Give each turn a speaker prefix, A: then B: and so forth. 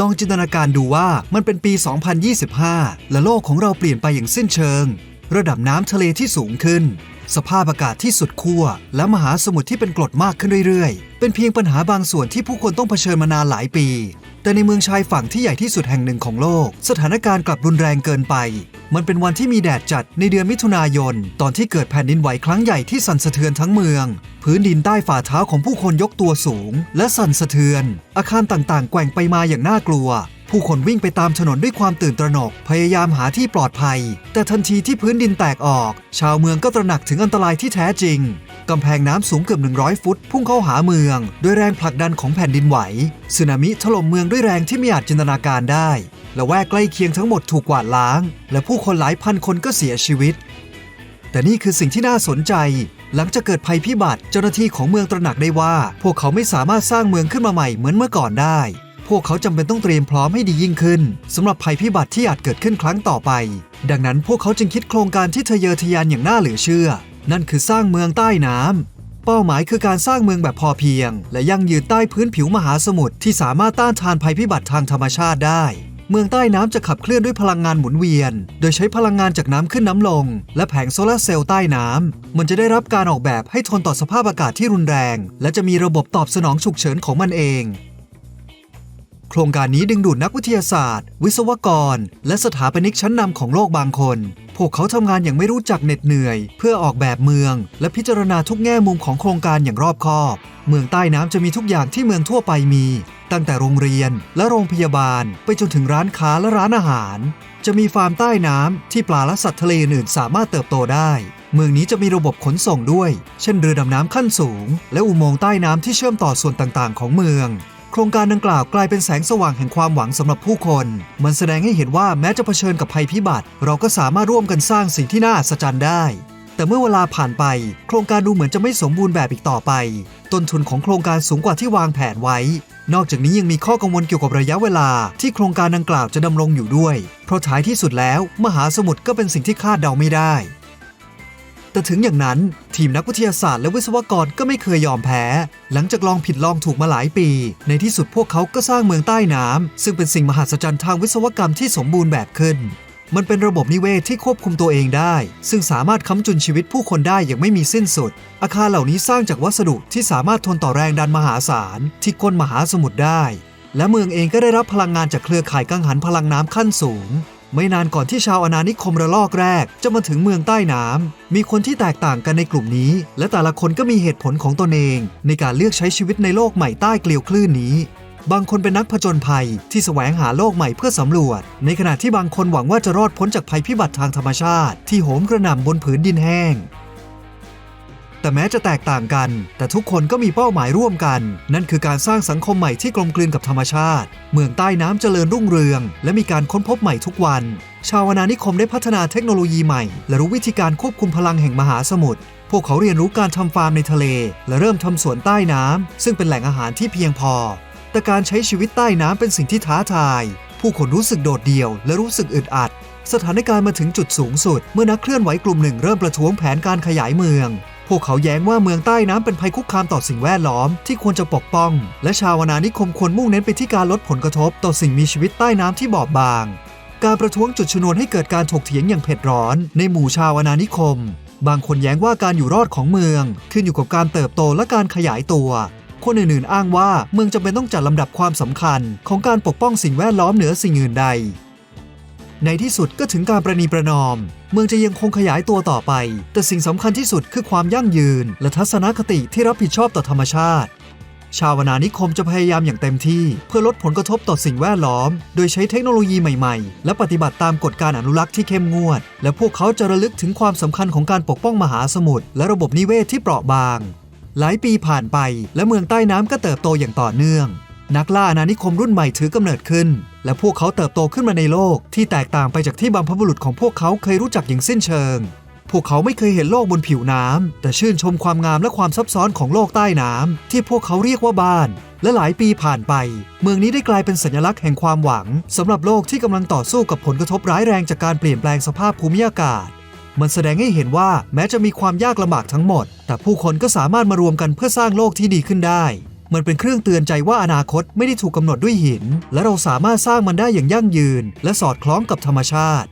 A: ลองจินตนาการดูว่ามันเป็นปี 2025 และโลกของเราเปลี่ยนไปอย่างสิ้นเชิง ระดับน้ำทะเลที่สูงขึ้น สภาพอากาศที่สุดขั้วและมหาสมุทรที่เป็นกรดมากขึ้นเรื่อยๆ เป็นเพียงปัญหาบางส่วนที่ผู้คนต้องเผชิญมานานหลายปี แต่ในเมืองชายฝั่งที่ใหญ่ที่สุดแห่งหนึ่งของโลก สถานการณ์กลับรุนแรงเกินไป มันเป็นวันที่มีแดดจัดในเดือนมิถุนายน ตอนที่เกิดแผ่นดินไหวครั้งใหญ่ที่สั่นสะเทือนทั้งเมือง พื้นดินใต้ฝ่าเท้าของผู้คนยกตัวสูง และสั่นสะเทือน อาคารต่างๆ แกว่งไปมาอย่างน่ากลัว ผู้คนวิ่งไปตามถนนด้วยความตื่นตระหนก พยายามหาที่ปลอดภัย แต่ทันทีที่พื้นดินแตกออก ชาวเมืองก็ตระหนักถึงอันตรายที่แท้จริงกำแพงน้ำสูงเกือบ 100 ฟุต พุ่งเข้าหาเมือง ด้วยแรงผลักดันของแผ่นดินไหวสึนามิถล่มเมืองด้วยแรงที่ไม่อาจจินตนาการได้ และแวกใกล้เคียงทั้งหมดถูกกวาดล้าง และผู้คนหลายพันคนก็เสียชีวิต แต่นี่คือสิ่งที่น่าสนใจ หลังจากเกิดภัยพิบัติเจ้าหน้าที่ของเมืองตระหนักได้ว่า พวกเขาไม่สามารถสร้างเมืองขึ้นมาใหม่เหมือนเมื่อก่อนได้ พวกเขาจำเป็นต้องเตรียมพร้อมให้ดียิ่งขึ้นสำหรับภัยพิบัติที่อาจเกิดขึ้นครั้งต่อไป ดังนั้นพวกเขาจึงคิดโครงการที่ทะเยอทะยานอย่างน่าเหลือเชื่อ นั่นคือสร้างเมืองใต้น้ำเป้าหมายคือการสร้างเมืองแบบพอเพียง และยั่งยืนใต้พื้นผิวมหาสมุทรที่สามารถต้านทานภัยพิบัติทางธรรมชาติได้ เมืองใต้น้ำจะขับเคลื่อนด้วยพลังงานหมุนเวียน โดยใช้พลังงานจากน้ำขึ้นน้ำลง และแผงโซลาร์เซลล์ใต้น้ำมันจะได้รับการออกแบบให้ทนต่อสภาพอากาศที่รุนแรง และจะมีระบบตอบสนองฉุกเฉินของมันเอง โครงการนี้ดึงดูดนักวิทยาศาสตร์ วิศวกร และสถาปนิกชั้นนำของโลกบางคน พวกเขาทำงานอย่างไม่รู้จักเหน็ดเหนื่อย เพื่อออกแบบเมือง และพิจารณาทุกแง่มุมของโครงการอย่างรอบคอบ เมืองใต้น้ำจะมีทุกอย่างที่เมืองทั่วไปมี ตั้งแต่โรงเรียนและโรงพยาบาล ไปจนถึงร้านค้าและร้านอาหาร จะมีฟาร์มใต้น้ำที่ปลาและสัตว์ทะเลอื่นสามารถเติบโตได้ เมืองนี้จะมีระบบขนส่งด้วย เช่นเรือดำน้ำขั้นสูง และอุโมงค์ใต้น้ำที่เชื่อมต่อส่วนต่างๆ ของเมืองโครงการดังกล่าวกลายเป็นแสงสว่างแห่งความหวังสำหรับผู้คน มันแสดงให้เห็นว่าแม้จะเผชิญกับภัยพิบัติ เราก็สามารถร่วมกันสร้างสิ่งที่น่าอัศจรรย์ได้ แต่เมื่อเวลาผ่านไป โครงการดูเหมือนจะไม่สมบูรณ์แบบอีกต่อไป ต้นทุนของโครงการสูงกว่าที่วางแผนไว้ นอกจากนี้ยังมีข้อกังวลเกี่ยวกับระยะเวลา ที่โครงการดังกล่าวจะดำรงอยู่ด้วย เพราะท้ายที่สุดแล้วมหาสมุทรก็เป็นสิ่งที่คาดเดาไม่ได้ แต่ถึงอย่างนั้น ทีมนักวิทยาศาสตร์และวิศวกรก็ไม่เคยยอมแพ้ หลังจากลองผิดลองถูกมาหลายปี ในที่สุดพวกเขาก็สร้างเมืองใต้น้ำซึ่งเป็นสิ่งมหัศจรรย์ทางวิศวกรรมที่สมบูรณ์แบบขึ้น มันเป็นระบบนิเวศที่ควบคุมตัวเองได้ ซึ่งสามารถค้ำจุนชีวิตผู้คนได้อย่างไม่มีสิ้นสุด อาคารเหล่านี้สร้างจากวัสดุที่สามารถทนต่อแรงดันมหาศาลที่ก้นมหาสมุทรได้ และเมืองเองก็ได้รับพลังงานจากเครือข่ายกังหันพลังน้ำขั้นสูง ไม่นานก่อนที่ชาวอาณานิคมระลอกแรก จะมาถึงเมืองใต้น้ำมีคนที่แตกต่างกันในกลุ่มนี้ และแต่ละคนก็มีเหตุผลของตนเอง ในการเลือกใช้ชีวิตในโลกใหม่ใต้เกลียวคลื่นนี้ บางคนเป็นนักผจญภัยที่แสวงหาโลกใหม่เพื่อสำรวจ ในขณะที่บางคนหวังว่าจะรอดพ้นจากภัยพิบัติทางธรรมชาติ ที่โหมกระหน่ำบนผืนดินแห้ง แต่แม้จะแตกต่างกัน แต่ทุกคนก็มีเป้าหมายร่วมกัน นั่นคือการสร้างสังคมใหม่ที่กลมกลืนกับธรรมชาติ เมืองใต้น้ำเจริญรุ่งเรือง และมีการค้นพบใหม่ทุกวัน ชาวอาณานิคมได้พัฒนาเทคโนโลยีใหม่ และรู้วิธีการควบคุมพลังแห่งมหาสมุทรพวกเขาเรียนรู้การทำฟาร์มในทะเล และเริ่มทำสวนใต้น้ำซึ่งเป็นแหล่งอาหารที่เพียงพอ แต่การใช้ชีวิตใต้น้ำเป็นสิ่งที่ท้าทาย ผู้คนรู้สึกโดดเดี่ยวและรู้สึกอึดอัด สถานการณ์มาถึงจุดสูงสุด เมื่อนักเคลื่อนไหวกลุ่มหนึ่งเริ่มประท้วงแผนการขยายเมือง พวกเขาแย้งว่าเมืองใต้น้ำเป็นภัยคุกคามต่อสิ่งแวดล้อมที่ควรจะปกป้อง และชาวอานิคมควรมุ่งเน้นไปที่การลดผลกระทบต่อสิ่งมีชีวิตใต้น้ำที่บอบบาง การประท้วงจุดชนวนให้เกิดการถกเถียงอย่างเผ็ดร้อน ในหมู่ชาวอาณานิคม บางคนแย้งว่าการอยู่รอดของเมือง ขึ้นอยู่กับการเติบโตและการขยายตัว คนอื่นๆ อ้างว่าเมืองจำเป็นต้องจัดลำดับความสำคัญ ของการปกป้องสิ่งแวดล้อมเหนือสิ่งอื่นใด ในที่สุดก็ถึงการประนีประนอม เมืองจะยังคงขยายตัวต่อไป แต่สิ่งสำคัญที่สุดคือความยั่งยืน และทัศนคติที่รับผิดชอบต่อธรรมชาติ ชาวนานิคมจะพยายามอย่างเต็มที่ เพื่อลดผลกระทบต่อสิ่งแวดล้อม โดยใช้เทคโนโลยีใหม่ๆ และปฏิบัติตามกฎการอนุรักษ์ที่เข้มงวด และพวกเขาจะระลึกถึงความสำคัญของการปกป้องมหาสมุทรและระบบนิเวศที่เปราะบาง หลายปีผ่านไปและเมืองใต้น้ำก็เติบโตอย่างต่อเนื่อง นักล่าอาณานิคมรุ่นใหม่ถือกำเนิดขึ้น และพวกเขาเติบโตขึ้นมาในโลก ที่แตกต่างไปจากที่บรรพบุรุษของพวกเขาเคยรู้จักอย่างสิ้นเชิง พวกเขาไม่เคยเห็นโลกบนผิวน้ำแต่ชื่นชมความงามและความซับซ้อนของโลกใต้น้ำที่พวกเขาเรียกว่าบ้าน และหลายปีผ่านไป เมืองนี้ได้กลายเป็นสัญลักษณ์แห่งความหวังสำหรับโลกที่กำลังต่อสู้กับผลกระทบร้ายแรงจากการเปลี่ยนแปลงสภาพภูมิอากาศ มันแสดงให้เห็นว่าแม้จะมีความยากลำบากทั้งหมด แต่ผู้คนก็สามารถมารวมกันเพื่อสร้างโลกที่ดีขึ้นได้ มันเป็นเครื่องเตือนใจว่าอนาคตไม่ได้ถูกกำหนดด้วยหิน และเราสามารถสร้างมันได้อย่างยั่งยืน และสอดคล้องกับธรรมชาติ